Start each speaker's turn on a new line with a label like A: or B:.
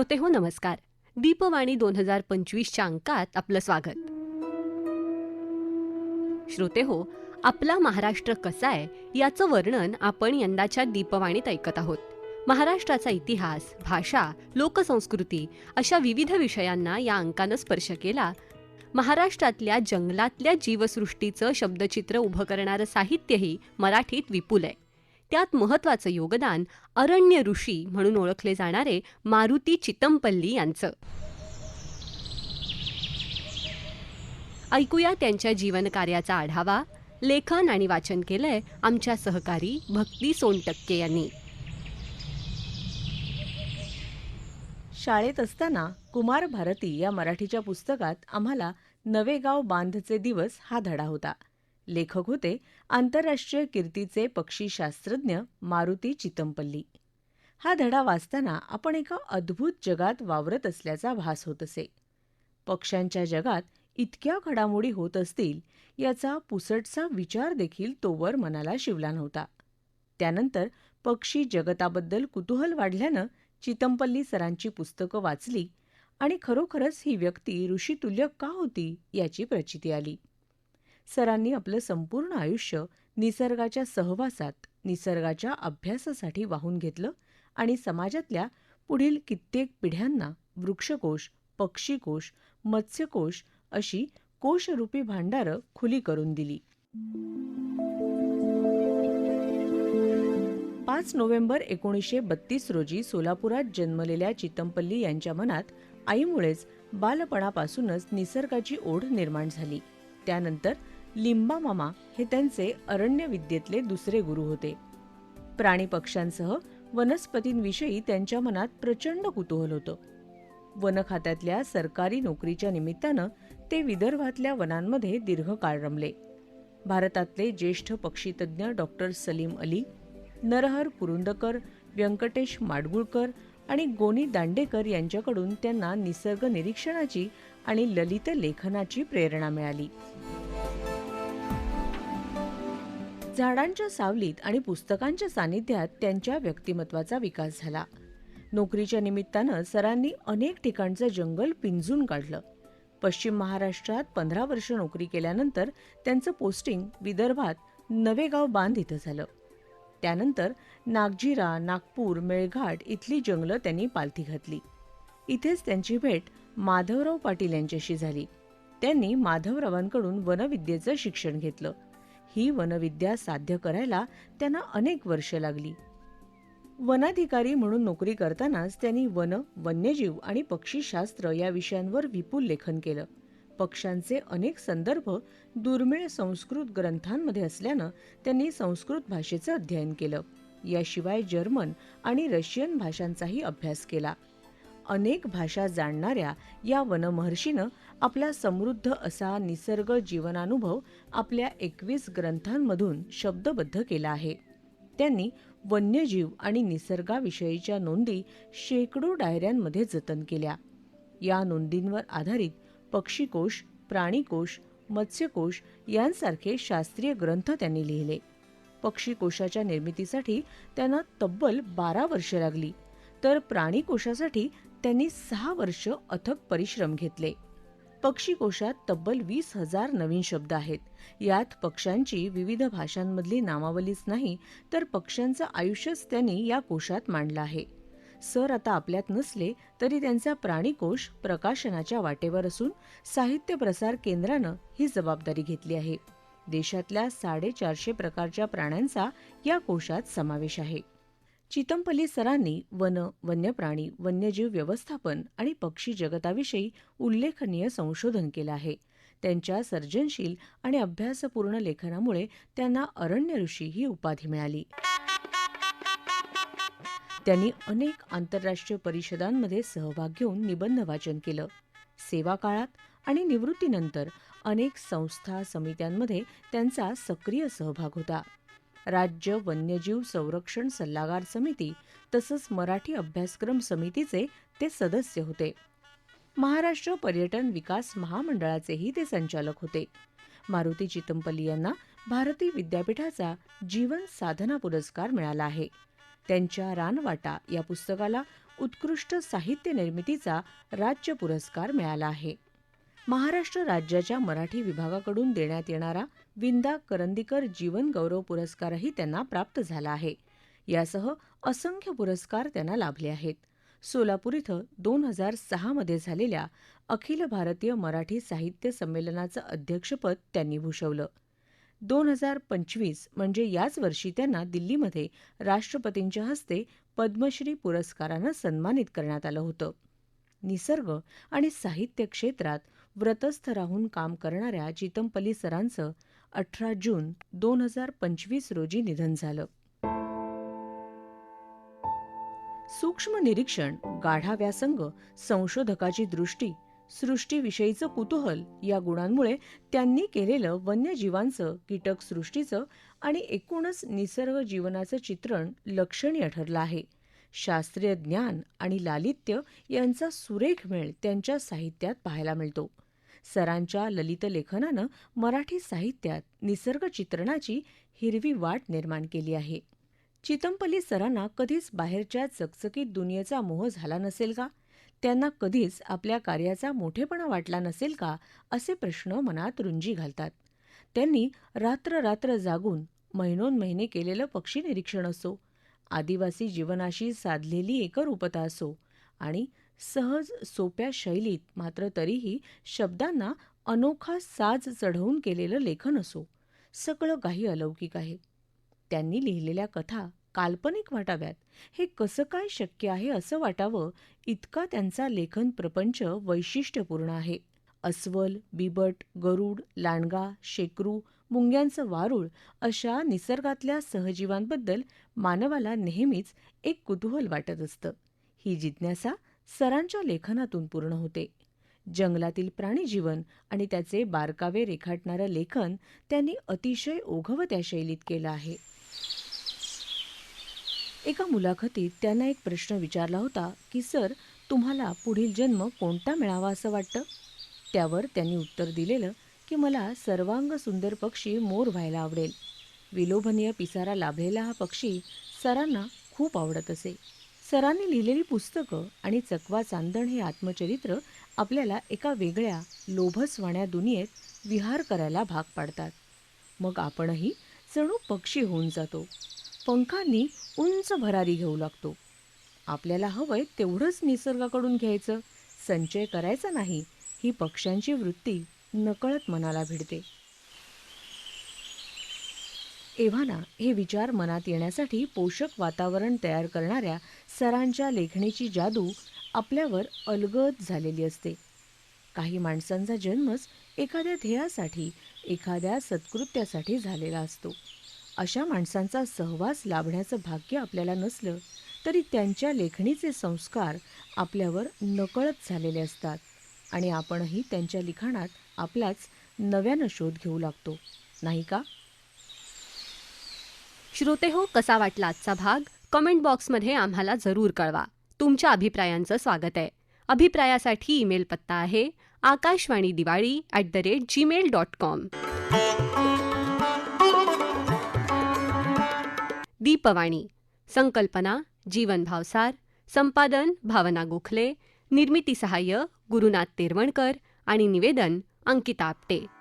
A: श्रोते हो नमस्कार. दीपवाणी दोन हजार पंचवीसच्या अंकात आपलं स्वागत. श्रोते हो आपला महाराष्ट्र कसा आहे याचं वर्णन आपण यंदाच्या दीपवाणीत ऐकत आहोत. महाराष्ट्राचा इतिहास भाषा लोकसंस्कृती अशा विविध विषयांना या अंकानं स्पर्श केला. महाराष्ट्रातल्या जंगलातल्या जीवसृष्टीचं शब्दचित्र उभं करणारं साहित्यही मराठीत विपुल आहे. त्यात महत्वाचं योगदान अरण्य ऋषी म्हणून ओळखले जाणारे मारुती चितमपल्ली यांचं. ऐकूया त्यांच्या जीवनकार्याचा आढावा. लेखन आणि वाचन केलंय आमच्या सहकारी भक्ती सोनटक्के यांनी.
B: शाळेत असताना कुमार भारती या मराठीच्या पुस्तकात आम्हाला नवेगाव बांधचे दिवस हा धडा होता. लेखक होते आंतरराष्ट्रीय कीर्तीचे पक्षीशास्त्रज्ञ मारुती चितमपल्ली. हा धडा वाचताना आपण एका अद्भुत जगात वावरत असल्याचा भास होत असे. पक्ष्यांच्या जगात इतक्या घडामोडी होत असतील याचा पुसटसा विचार देखील तोवर मनाला शिवला नव्हता. त्यानंतर पक्षी जगताबद्दल कुतूहल वाढल्यानं चितमपल्ली सरांची पुस्तकं वाचली आणि खरोखरच ही व्यक्ती ऋषितुल्य का होती याची प्रचिती आली. सरांनी आपलं संपूर्ण आयुष्य निसर्गाच्या सहवासात निसर्गाच्या अभ्यासासाठी वाहून घेतलं आणि समाजातल्या पुढील कित्येक पिढ्यांना वृक्षकोश पक्षीकोश मत्स्यकोश अशी कोशरूपी भांडारं खुली करून दिली. पाच नोव्हेंबर एकोणीसशे बत्तीस रोजी सोलापुरात जन्मलेल्या चितमपल्ली यांच्या मनात आईमुळेच बालपणापासूनच निसर्गाची ओढ निर्माण झाली. त्यानंतर लिंबा मामा हे त्यांचे अरण्य विद्येतले दुसरे गुरु होते. प्राणी पक्ष्यांसह वनस्पतींविषयी त्यांच्या मनात प्रचंड कुतूहल होतं. वन खात्यातल्या सरकारी नोकरीच्या निमित्तानं ते विदर्भातल्या वनांमध्ये दीर्घकाळ रमले. भारतातले ज्येष्ठ पक्षीतज्ञ डॉक्टर सलीम अली नरहर कुरुंदकर व्यंकटेश माडगुळकर आणि गोनी दांडेकर यांच्याकडून त्यांना निसर्ग निरीक्षणाची आणि ललित लेखनाची प्रेरणा मिळाली. झाडांच्या सावलीत आणि पुस्तकांच्या सानिध्यात त्यांच्या व्यक्तिमत्वाचा विकास झाला. नोकरीच्या निमित्तानं सरांनी अनेक ठिकाणचं जंगल पिंजून काढलं. पश्चिम महाराष्ट्रात पंधरा वर्ष नोकरी केल्यानंतर त्यांचं पोस्टिंग विदर्भात नवेगाव बांध इथं झालं. त्यानंतर नागझिरा नागपूर मेळघाट इथली जंगलं त्यांनी पालथी घातली. इथेच त्यांची भेट माधवराव पाटील यांच्याशी झाली. त्यांनी माधवरावांकडून वनविद्येचं शिक्षण घेतलं. ही वनविद्या साध्य करायला त्यांना अनेक वर्ष लागली. वनाधिकारी म्हणून नोकरी करतानाच त्यांनी वन वन्यजीव आणि पक्षीशास्त्र या विषयांवर विपुल लेखन केलं. पक्ष्यांचे अनेक संदर्भ दुर्मिळ संस्कृत ग्रंथांमध्ये असल्यानं त्यांनी संस्कृत भाषेचं अध्ययन केलं. याशिवाय जर्मन आणि रशियन भाषांचाही अभ्यास केला. अनेक भाषा जाणणाऱ्या या वनमहर्षीनं आपला समृद्ध असा निसर्ग जीवनानुभव आपल्या एकवीस ग्रंथांमधून शब्दबद्ध केला आहे. त्यांनी वन्यजीव आणि निसर्गाविषयीच्या नोंदी शेकडो डायऱ्यांमध्ये जतन केल्या. या नोंदींवर आधारित पक्षीकोश प्राणीकोश मत्स्यकोश यांसारखे शास्त्रीय ग्रंथ त्यांनी लिहिले. पक्षीकोशाच्या निर्मितीसाठी त्यांना तब्बल बारा वर्ष लागली तर प्राणीकोशासाठी त्यांनी सहा वर्ष अथक परिश्रम घेतले. पक्षीकोशात तब्बल वीस हजार नवीन शब्द आहेत. यात पक्ष्यांची विविध भाषांमधली नामावलीच नाही तर पक्ष्यांचं आयुष्यच त्यांनी या कोशात मांडलं आहे. सर आता आपल्यात नसले तरी त्यांचा प्राणीकोश प्रकाशनाच्या वाटेवर असून साहित्य प्रसार केंद्रानं ही जबाबदारी घेतली आहे. देशातल्या साडेचारशे प्रकारच्या प्राण्यांचा या कोशात समावेश आहे. चितमपल्ली सरांनी वन वन्यप्राणी वन्यजीव व्यवस्थापन आणि पक्षी जगताविषयी उल्लेखनीय संशोधन केलं आहे. त्यांच्या सर्जनशील आणि अभ्यासपूर्ण लेखनामुळे त्यांना अरण्य ऋषी ही उपाधी मिळाली. त्यांनी अनेक आंतरराष्ट्रीय परिषदांमध्ये सहभाग घेऊन निबंध वाचन केलं. सेवा काळात आणि निवृत्तीनंतर अनेक संस्था समित्यांमध्ये त्यांचा सक्रिय सहभाग होता. राज्य वन्यजीव संरक्षण सल्लागार समिती तसंच मराठी अभ्यासक्रम समितीचे ते सदस्य होते. महाराष्ट्र पर्यटन विकास महामंडळाचेही ते संचालक होते. मारुती चितमपल्ली यांना भारती विद्यापीठाचा जीवन साधना पुरस्कार मिळाला आहे. त्यांच्या रानवाटा या पुस्तकाला उत्कृष्ट साहित्य निर्मितीचा राज्य पुरस्कार मिळाला आहे. महाराष्ट्र राज्याच्या मराठी विभागाकडून देण्यात येणारा विंदा करंदीकर जीवन गौरव पुरस्कारही त्यांना प्राप्त झाला आहे. यासह असंख्य पुरस्कार त्यांना लाभले आहेत. सोलापूर इथं दोन हजार सहामध्ये झालेल्या अखिल भारतीय मराठी साहित्य संमेलनाचं अध्यक्षपद त्यांनी भूषवलं. दोन हजार पंचवीस म्हणजे याच वर्षी त्यांना दिल्लीमध्ये राष्ट्रपतींच्या हस्ते पद्मश्री पुरस्कारानं सन्मानित करण्यात आलं होतं. निसर्ग आणि साहित्य क्षेत्रात व्रतस्थ राहून काम करणाऱ्या चितमपल्ली सरांचं अठरा जून दोन हजार पंचवीस रोजी निधन झालं. सूक्ष्म निरीक्षण गाढा व्यासंग संशोधकाची दृष्टी सृष्टीविषयीचं कुतूहल या गुणांमुळे त्यांनी केलेलं वन्यजीवांचं कीटकसृष्टीचं आणि एकूणच निसर्ग जीवनाचं चित्रण लक्षणीय ठरलं आहे. शास्त्रीय ज्ञान आणि लालित्य यांचा सुरेख मेळ त्यांच्या साहित्यात पाहायला मिळतो. सरांच्या ललितलेखनानं मराठी साहित्यात निसर्ग चित्रणाची हिरवी वाट निर्माण केली आहे. चितमपल्ली सरांना कधीच बाहेरच्या चकचकीत दुनियेचा मोह झाला नसेल का? त्यांना कधीच आपल्या कार्याचा मोठेपणा वाटला नसेल का? असे प्रश्न मनात रुंजी घालतात. त्यांनी रात्र रात्र जागून महिनोन महिने केलेलं पक्षी निरीक्षण असो आदिवासी जीवनाशी साधलेली एकरूपता असो आणि सहज सोप्या शैलीत मात्र तरीही शब्दांना अनोखा साज चढवून केलेलं लेखन असो. सगळं काही अलौकिक आहे. त्यांनी लिहिलेल्या कथा काल्पनिक वाटाव्यात. हे कसं काय शक्य आहे असं वाटावं इतका त्यांचा लेखन प्रपंच वैशिष्ट्यपूर्ण आहे. अस्वल बिबट गरुड लांडगा शेकरू मुंग्यांचं वारूळ अशा निसर्गातल्या सहजीवांबद्दल मानवाला नेहमीच एक कुतूहल वाटत असतं. ही जिज्ञासा सरांच्या लेखनातून पूर्ण होते. जंगलातील प्राणीजीवन आणि त्याचे बारकावे रेखाटणारं लेखन त्यांनी अतिशय ओघवत्या शैलीत केलं आहे. एका मुलाखतीत त्यांना एक प्रश्न विचारला होता की सर तुम्हाला पुढील जन्म कोणता मिळावा असं वाटतं? त्यावर त्यांनी उत्तर दिलेलं की मला सर्वांग सुंदर पक्षी मोर व्हायला आवडेल. विलोभनीय पिसारा लाभलेला हा पक्षी सरांना खूप आवडत असे. सरांनी लिहिलेली पुस्तकं आणि चकवा चांदण हे आत्मचरित्र आपल्याला एका वेगळ्या लोभसवाण्या दुनियेत विहार करायला भाग पाडतात. मग आपणही जणू पक्षी होऊन जातो. पंखांनी उंच भरारी घेऊ लागतो. आपल्याला हवंय तेवढंच निसर्गाकडून घ्यायचं. संचय करायचा नाही ही पक्ष्यांची वृत्ती नकळत मनाला भिडते. एव्हाना हे विचार मनात येण्यासाठी पोषक वातावरण तयार करणाऱ्या सरांच्या लेखणीची जादू आपल्यावर अलगद झालेली असते. काही माणसांचा जन्मच एखाद्या ध्येयासाठी एखाद्या सत्कृत्यासाठी झालेला असतो. अशा माणसांचा सहवास लाभण्याचं भाग्य आपल्याला नसलं तरी त्यांच्या लेखणीचे संस्कार आपल्यावर नकळत झालेले असतात आणि आपणही त्यांच्या लिखाणात आपलाच नव्यानं शोध घेऊ लागतो. नाही का?
A: श्रोते हो कसा वाटला आजचा भाग? कमेंट बॉक्समध्ये आम्हाला जरूर कळवा. तुमच्या अभिप्रायांचं स्वागत आहे. अभिप्रायासाठी ईमेल पत्ता आहे Akashvani Diwali at the rate Gmail dot com Deepvani संकल्पना जीवन भावसार संपादन भावना गोखले निर्मिती सहाय्य गुरुनाथ तेरवणकर आणि निवेदन अंकिता आपटे.